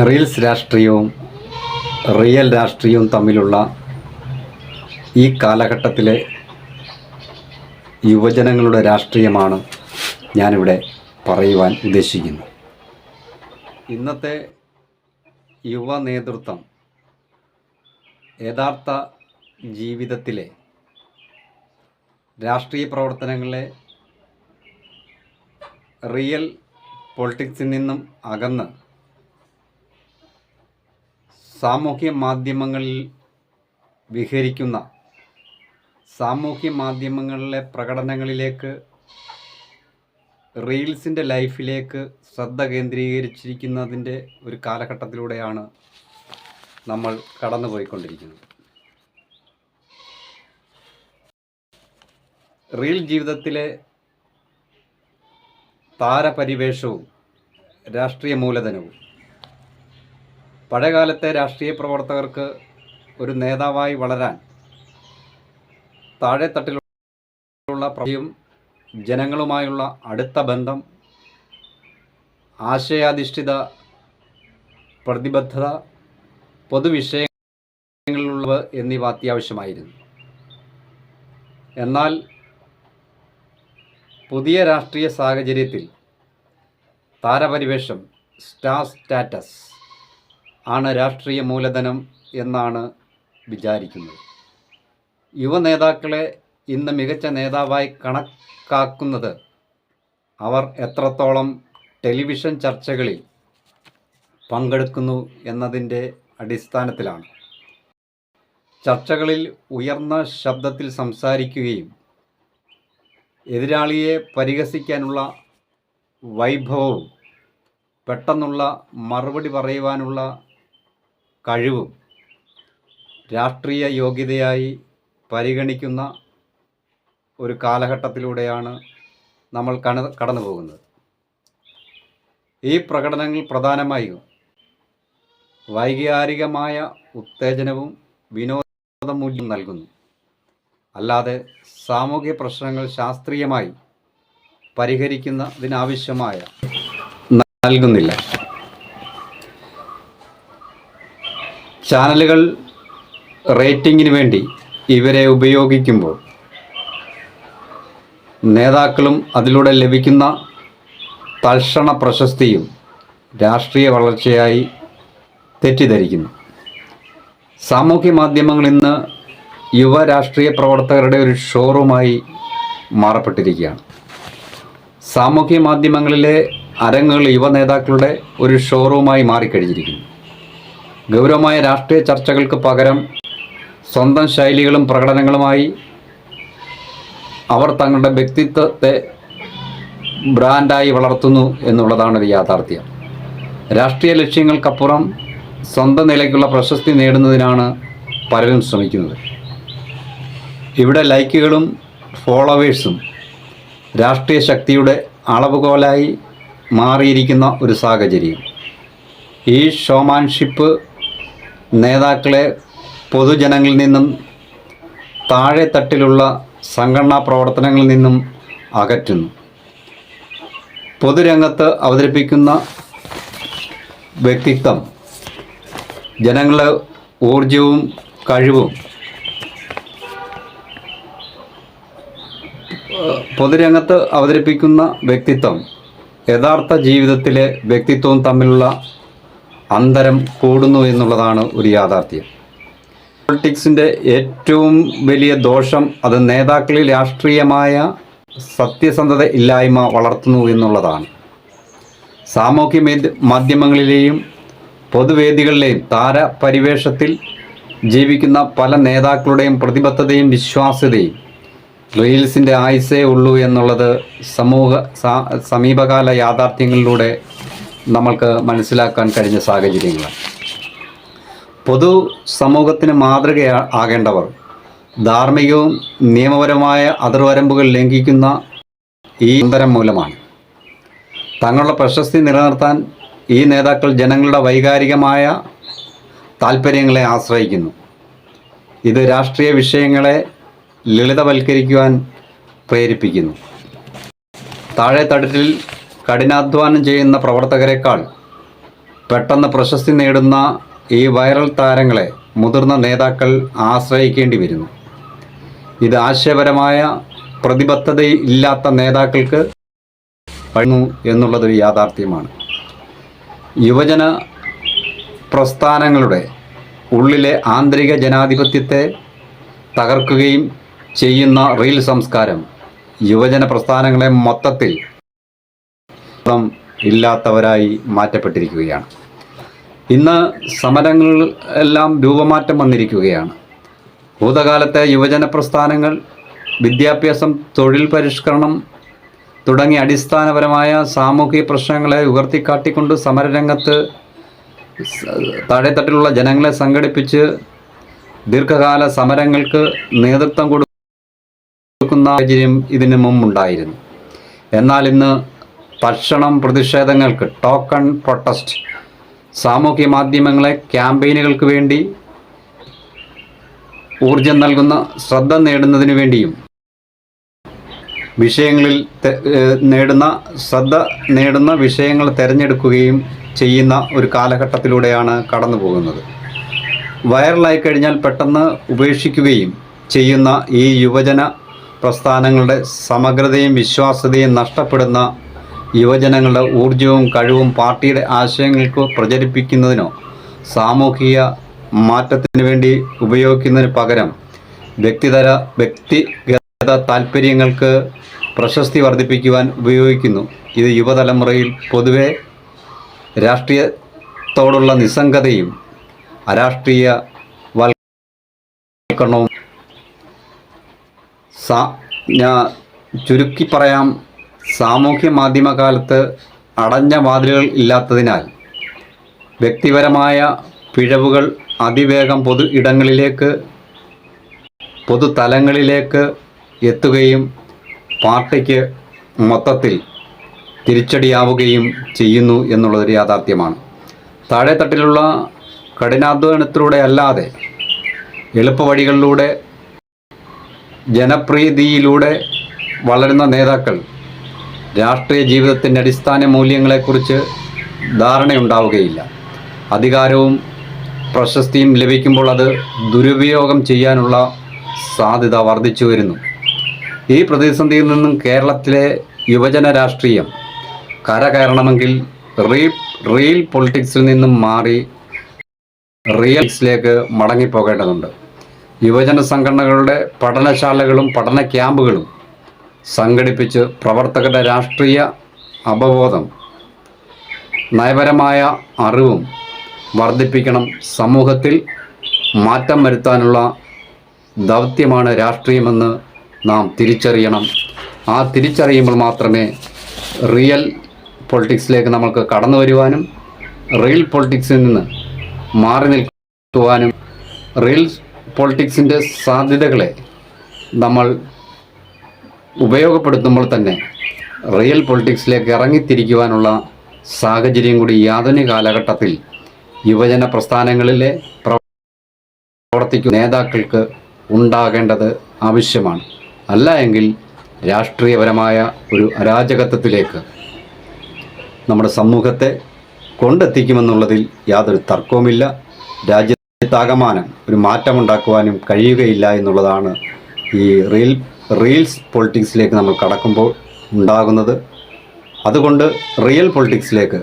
Reels രാഷ്ട്രീയവും real രാഷ്ട്രീയവും തമ്മിലുള്ള ഈ കാലഘട്ടത്തിലെ യുവജനങ്ങളുടെ രാഷ്ട്രീയമാണ് ഞാനിവിടെ പറയുവാൻ ഉദ്ദേശിക്കുന്നത് ഇന്നത്തെ യുവ നേതൃത്വം യഥാർത്ഥ ജീവിതത്തിലെ രാഷ്ട്രീയ പ്രവർത്തനങ്ങളെ റിയൽ പൊളിറ്റിക്സിൽ നിന്നും അകന്ന് സാമൂഹ്യ മാധ്യമങ്ങളിൽ വിഹരിക്കുന്ന സാമൂഹ്യ മാധ്യമങ്ങളിലെ പ്രകടനങ്ങളിലേക്ക് റീൽസിന്റെ ലൈഫിലേക്ക് ശ്രദ്ധ കേന്ദ്രീകരിച്ചിരിക്കുന്നതിന്റെ ഒരു കാലഘട്ടത്തിലൂടെയാണ് നമ്മൾ കടന്നുപോയിക്കൊണ്ടിരിക്കുന്നത്. റീൽ ജീവിതത്തിലെ താരപരിവേഷവും രാഷ്ട്രീയ മൂലധനവും പഴയകാലത്തെ രാഷ്ട്രീയ പ്രവർത്തകർക്ക് ഒരു നേതാവായി വളരാൻ താഴെത്തട്ടിലുള്ള പ്രതിയും ജനങ്ങളുമായുള്ള അടുത്ത ബന്ധം ആശയാധിഷ്ഠിത പ്രതിബദ്ധത പൊതുവിഷയങ്ങളിലുള്ളവ എന്നിവ അത്യാവശ്യമായിരുന്നു. എന്നാൽ പുതിയ രാഷ്ട്രീയ സാഹചര്യത്തിൽ താരപരിവേഷം സ്റ്റാർ സ്റ്റാറ്റസ് ആണ് രാഷ്ട്രീയ മൂലധനം എന്നാണ് വിചാരിക്കുന്നത്. യുവ നേതാക്കളെ ഇന്ന് മികച്ച നേതാവായി കണക്കാക്കുന്നത് അവർ എത്രത്തോളം ടെലിവിഷൻ ചർച്ചകളിൽ പങ്കെടുക്കുന്നു എന്നതിന്റെ അടിസ്ഥാനത്തിലാണ്. ചർച്ചകളിൽ ഉയർന്ന ശബ്ദത്തിൽ സംസാരിക്കുകയും എതിരാളിയെ പരിഹസിക്കാനുള്ള വൈഭവവും പെട്ടെന്നുള്ള മറുപടി പറയുവാനുള്ള കഴിവും രാഷ്ട്രീയ യോഗ്യതയായി പരിഗണിക്കുന്ന ഒരു കാലഘട്ടത്തിലൂടെയാണ് നമ്മൾ കടന്നു പോകുന്നത് ഈ പ്രകടനങ്ങൾ പ്രധാനമായും വൈകാരികമായ ഉത്തേജനവും വിനോദമൂല്യം നൽകുന്നു. അല്ലാതെ സാമൂഹ്യ പ്രശ്നങ്ങൾ ശാസ്ത്രീയമായി പരിഹരിക്കുന്നതിനാവശ്യമായ നൽകുന്നില്ല. ചാനലുകൾ റേറ്റിംഗിന് വേണ്ടി ഇവരെ ഉപയോഗിക്കുമ്പോൾ നേതാക്കളും അതിലൂടെ ലഭിക്കുന്ന തൽക്ഷണ പ്രശസ്തിയും രാഷ്ട്രീയ വളർച്ചയായി തെറ്റിദ്ധരിക്കുന്നു. സാമൂഹ്യ മാധ്യമങ്ങൾ ഇന്ന് യുവ രാഷ്ട്രീയ പ്രവർത്തകരുടെ ഒരു ഷോറൂമായി മാറപ്പെട്ടിരിക്കുകയാണ്. സാമൂഹ്യ മാധ്യമങ്ങളിലെ അരങ്ങുകൾ യുവ നേതാക്കളുടെ ഒരു ഷോറൂമായി മാറിക്കഴിഞ്ഞിരിക്കുന്നു. ഗൗരവമായ രാഷ്ട്രീയ ചർച്ചകൾക്ക് പകരം സ്വന്തം ശൈലികളും പ്രകടനങ്ങളുമായി അവർ തങ്ങളുടെ വ്യക്തിത്വത്തെ ബ്രാൻഡായി വളർത്തുന്നു എന്നുള്ളതാണ് ഒരു യാഥാർത്ഥ്യം. രാഷ്ട്രീയ ലക്ഷ്യങ്ങൾക്കപ്പുറം സ്വന്തം നിലയ്ക്കുള്ള പ്രശസ്തി നേടുന്നതിനാണ് പലരും ശ്രമിക്കുന്നത്. ഇവിടെ ലൈക്കുകളും ഫോളോവേഴ്സും രാഷ്ട്രീയ ശക്തിയുടെ അളവുകോലായി മാറിയിരിക്കുന്ന ഒരു സാഹചര്യം. ഈ ഷോമാൻഷിപ്പ് നേതാക്കളെ പൊതുജനങ്ങളിൽ നിന്നും താഴെ തട്ടിലുള്ള സംഘടനാ പ്രവർത്തനങ്ങളിൽ നിന്നും അകറ്റുന്നു. പൊതുരംഗത്ത് അവതരിപ്പിക്കുന്ന വ്യക്തിത്വം ജനങ്ങളെ ഊർജവും കഴിവും പൊതുരംഗത്ത് അവതരിപ്പിക്കുന്ന വ്യക്തിത്വം യഥാർത്ഥ ജീവിതത്തിലെ വ്യക്തിത്വവും തമ്മിലുള്ള അന്തരം കൂടുന്നു എന്നുള്ളതാണ് ഒരു യാഥാർത്ഥ്യം. പൊളിറ്റിക്സിന്റെ ഏറ്റവും വലിയ ദോഷം അത് നേതാക്കളിൽ രാഷ്ട്രീയമായ സത്യസന്ധത ഇല്ലായ്മ വളർത്തുന്നു എന്നുള്ളതാണ്. സാമൂഹ്യ മാധ്യമങ്ങളിലെയും പൊതുവേദികളിലെയും താരപരിവേഷത്തിൽ ജീവിക്കുന്ന പല നേതാക്കളുടെയും പ്രതിബദ്ധതയും വിശ്വാസ്യതയും റീൽസിന്റെ ആയുസേ ഉള്ളൂ എന്നുള്ളത് സമൂഹ സമീപകാല യാഥാർത്ഥ്യങ്ങളിലൂടെ നമ്മൾക്ക് മനസ്സിലാക്കാൻ കഴിഞ്ഞ സാഹചര്യങ്ങളാണ്. പൊതു സമൂഹത്തിന് മാതൃക ആകേണ്ടവർ ധാർമ്മികവും നിയമപരമായ അതിർവരമ്പുകൾ ലംഘിക്കുന്ന ഈ അന്തരം മൂലമാണ്. തങ്ങളുടെ പ്രശസ്തി നിലനിർത്താൻ ഈ നേതാക്കൾ ജനങ്ങളുടെ വൈകാരികമായ താല്പര്യങ്ങളെ ആശ്രയിക്കുന്നു. ഇത് രാഷ്ട്രീയ വിഷയങ്ങളെ ലളിതവൽക്കരിക്കുവാൻ പ്രേരിപ്പിക്കുന്നു. താഴെ തട്ടിൽ കഠിനാധ്വാനം ചെയ്യുന്ന പ്രവർത്തകരെക്കാൾ പെട്ടെന്ന് പ്രശസ്തി നേടുന്ന ഈ വൈറൽ താരങ്ങളെ മുതിർന്ന നേതാക്കൾ ആശ്രയിക്കേണ്ടി വരുന്നു. ഇത് ആശയപരമായ പ്രതിബദ്ധതയില്ലാത്ത നേതാക്കൾക്ക് കഴിഞ്ഞു എന്നുള്ളതൊരു യാഥാർത്ഥ്യമാണ്. യുവജന പ്രസ്ഥാനങ്ങളുടെ ഉള്ളിലെ ആന്തരിക ജനാധിപത്യത്തെ തകർക്കുകയും ചെയ്യുന്ന റീൽ സംസ്കാരം യുവജന പ്രസ്ഥാനങ്ങളെ മൊത്തത്തിൽ അർത്ഥം ഇല്ലാത്തവരായി മാറ്റപ്പെട്ടിരിക്കുകയാണ്. ഇന്ന് സമരങ്ങൾ എല്ലാം രൂപമാറ്റം വന്നിരിക്കുകയാണ്. ഭൂതകാലത്തെ യുവജന പ്രസ്ഥാനങ്ങൾ വിദ്യാഭ്യാസം തൊഴിൽ പരിഷ്കരണം തുടങ്ങിയ അടിസ്ഥാനപരമായ സാമൂഹിക പ്രശ്നങ്ങളെ ഉയർത്തിക്കാട്ടിക്കൊണ്ട് സമരരംഗത്ത് താഴെത്തട്ടിലുള്ള ജനങ്ങളെ സംഘടിപ്പിച്ച് ദീർഘകാല സമരങ്ങൾക്ക് നേതൃത്വം കൊടുക്കുന്ന സാഹചര്യം ഇതിനു മുമ്പുണ്ടായിരുന്നു. എന്നാൽ ഇന്ന് തൽക്ഷണം പ്രതിഷേധങ്ങൾക്ക് ടോക്കൺ പ്രൊട്ടസ്റ്റ് സാമൂഹ്യ മാധ്യമങ്ങളെ ക്യാമ്പയിനുകൾക്ക് വേണ്ടി ഊർജം നൽകുന്ന ശ്രദ്ധ നേടുന്നതിന് വേണ്ടിയും വിഷയങ്ങളിൽ നേടുന്ന ശ്രദ്ധ നേടുന്ന വിഷയങ്ങൾ തിരഞ്ഞെടുക്കുകയും ചെയ്യുന്ന ഒരു കാലഘട്ടത്തിലൂടെയാണ് കടന്നു പോകുന്നത് വൈറലായി കഴിഞ്ഞാൽ പെട്ടെന്ന് ഉപേക്ഷിക്കുകയും ചെയ്യുന്ന ഈ യുവജന പ്രസ്ഥാനങ്ങളുടെ സമഗ്രതയും വിശ്വാസ്യതയും നഷ്ടപ്പെടുന്ന യുവജനങ്ങളുടെ ഊർജവും കഴിവും പാർട്ടിയുടെ ആശയങ്ങൾക്ക് പ്രചരിപ്പിക്കുന്നതിനോ സാമൂഹിക മാറ്റത്തിന് വേണ്ടി ഉപയോഗിക്കുന്നതിന് പകരം വ്യക്തിതര വ്യക്തിഗത താല്പര്യങ്ങൾക്ക് പ്രശസ്തി വർദ്ധിപ്പിക്കുവാൻ ഉപയോഗിക്കുന്നു. ഇത് യുവതലമുറയിൽ പൊതുവെ രാഷ്ട്രീയത്തോടുള്ള നിസ്സംഗതയും അരാഷ്ട്രീയ വൽക്കരണവും ചുരുക്കി പറയാം സാമൂഹ്യ മാധ്യമ കാലത്ത് അടഞ്ഞ വാതിലുകൾ ഇല്ലാത്തതിനാൽ വ്യക്തിപരമായ പിഴവുകൾ അതിവേഗം പൊതു ഇടങ്ങളിലേക്ക് പൊതുതലങ്ങളിലേക്ക് എത്തുകയും പാർട്ടിക്ക് മൊത്തത്തിൽ തിരിച്ചടിയാവുകയും ചെയ്യുന്നു എന്നുള്ളതൊരു യാഥാർത്ഥ്യമാണ്. താഴെത്തട്ടിലുള്ള കഠിനാധ്വാനത്തിലൂടെ അല്ലാതെ എളുപ്പവഴികളിലൂടെ ജനപ്രീതിയിലൂടെ വളരുന്ന നേതാക്കൾ രാഷ്ട്രീയ ജീവിതത്തിന്റെ അടിസ്ഥാന മൂല്യങ്ങളെക്കുറിച്ച് ധാരണയുണ്ടാവുകയില്ല. അധികാരവും പ്രശസ്തിയും ലഭിക്കുമ്പോൾ അത് ദുരുപയോഗം ചെയ്യാനുള്ള സാധ്യത വർദ്ധിച്ചു വരുന്നു. ഈ പ്രതിസന്ധിയിൽ നിന്നും കേരളത്തിലെ യുവജന രാഷ്ട്രീയം കരകയറണമെങ്കിൽ റീ റീൽ പൊളിറ്റിക്സിൽ നിന്നും മാറി റിയൽസിലേക്ക് മടങ്ങിപ്പോകേണ്ടതുണ്ട്. യുവജന സംഘടനകളുടെ പഠനശാലകളും പഠന ക്യാമ്പുകളും സംഘടിപ്പിച്ച് പ്രവർത്തകരുടെ രാഷ്ട്രീയ അവബോധം നയപരമായ അറിവും വർദ്ധിപ്പിക്കണം. സമൂഹത്തിൽ മാറ്റം വരുത്താനുള്ള ദൗത്യമാണ് രാഷ്ട്രീയമെന്ന് നാം തിരിച്ചറിയണം. ആ തിരിച്ചറിയുമ്പോൾ മാത്രമേ റിയൽ പൊളിറ്റിക്സിലേക്ക് നമ്മൾക്ക് കടന്നു വരുവാനും റിയൽ പൊളിറ്റിക്സിൽ നിന്ന് മാറി നിൽക്കുവാനും റിയൽ പൊളിറ്റിക്സിന്റെ സാധ്യതകളെ നമ്മൾ ഉപയോഗപ്പെടുത്തുമ്പോൾ തന്നെ റിയൽ പൊളിറ്റിക്സിലേക്ക് ഇറങ്ങിത്തിരിക്കുവാനുള്ള സാഹചര്യം കൂടി ആധുനിക കാലഘട്ടത്തിൽ യുവജന പ്രസ്ഥാനങ്ങളിലെ പ്രവർത്തിക്കുന്ന നേതാക്കൾക്ക് ഉണ്ടാകേണ്ടത് ആവശ്യമാണ്. അല്ല എങ്കിൽ രാഷ്ട്രീയപരമായ ഒരു അരാജകത്വത്തിലേക്ക് നമ്മുടെ സമൂഹത്തെ കൊണ്ടെത്തിക്കുമെന്നുള്ളതിൽ യാതൊരു തർക്കവുമില്ല. രാജ്യത്താകമാനം ഒരു മാറ്റമുണ്ടാക്കുവാനും കഴിയുകയില്ല എന്നുള്ളതാണ് ഈ റീൽ റീൽസ് പൊളിറ്റിക്സിലേക്ക് നമ്മൾ കടക്കുമ്പോൾ ഉണ്ടാകുന്നത്. അതുകൊണ്ട് റിയൽ പൊളിറ്റിക്സിലേക്ക്